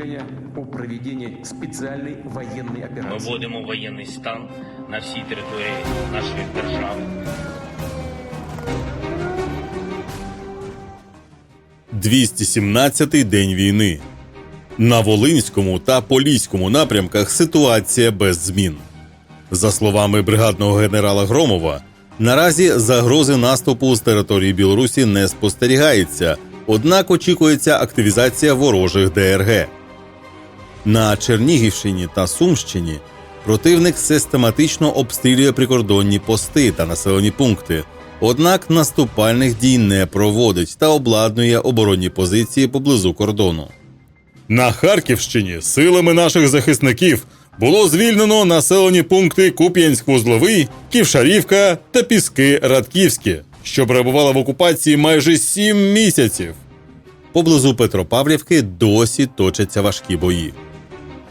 решение о проведении специальной военной Ми операции. вводимо воєнний стан на всій території нашої держави. – 217-й день війни. На Волинському та Поліському напрямках ситуація без змін. За словами бригадного генерала Громова, наразі загрози наступу з території Білорусі не спостерігається, однак очікується активізація ворожих ДРГ. На Чернігівщині та Сумщині противник систематично обстрілює прикордонні пости та населені пункти, однак наступальних дій не проводить та обладнує оборонні позиції поблизу кордону. На Харківщині силами наших захисників було звільнено населені пункти Куп'янськ-Вузловий, Ківшарівка та Піски Радківські, що перебували в окупації майже сім місяців. Поблизу Петропавлівки досі точаться важкі бої.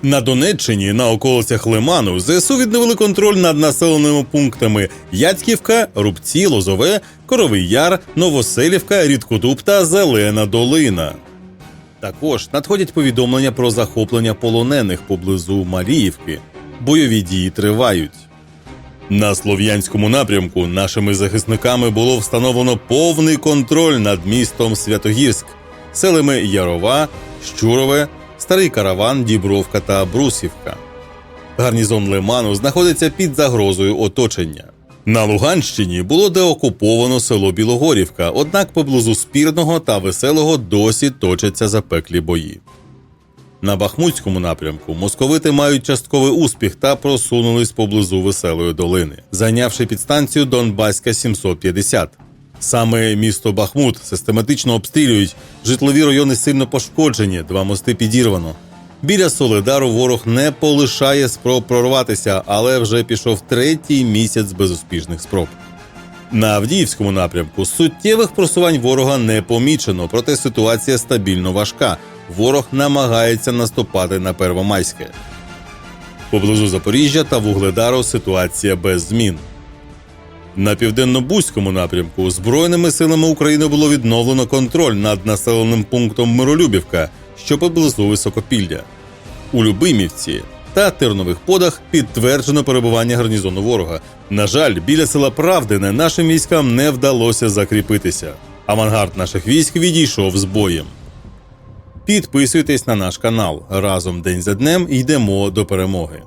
На Донеччині на околицях Лиману ЗСУ відновили контроль над населеними пунктами Яцьківка, Рубці, Лозове, Коровий Яр, Новоселівка, Рідкодуб та Зелена Долина. Також надходять повідомлення про захоплення полонених поблизу Маріївки. Бойові дії тривають. На слов'янському напрямку нашими захисниками було встановлено повний контроль над містом Святогірськ, селами Ярова, Щурове, Старий Караван, Дібровка та Брусівка. Гарнізон Лиману знаходиться під загрозою оточення. На Луганщині було деокуповано село Білогорівка, однак поблизу спірного та веселого досі точаться запеклі бої. На Бахмутському напрямку московити мають частковий успіх та просунулись поблизу веселої долини, зайнявши підстанцію Донбаська 750. Саме місто Бахмут систематично обстрілюють, житлові райони сильно пошкоджені, два мости підірвано. Біля Солидару ворог не полишає спроб прорватися, але вже пішов третій місяць безуспішних спроб. На Авдіївському напрямку суттєвих просувань ворога не помічено, проте ситуація стабільно важка. Ворог намагається наступати на Первомайське. Поблизу Запоріжжя та Вугледару ситуація без змін. На південно-бузькому напрямку Збройними силами України було відновлено контроль над населеним пунктом Миролюбівка, що поблизу Високопілля. У Любимівці та Тернових подах підтверджено перебування гарнізону ворога. На жаль, біля села Правдине нашим військам не вдалося закріпитися. Авангард наших військ відійшов з боєм. Підписуйтесь на наш канал. Разом день за днем йдемо до перемоги.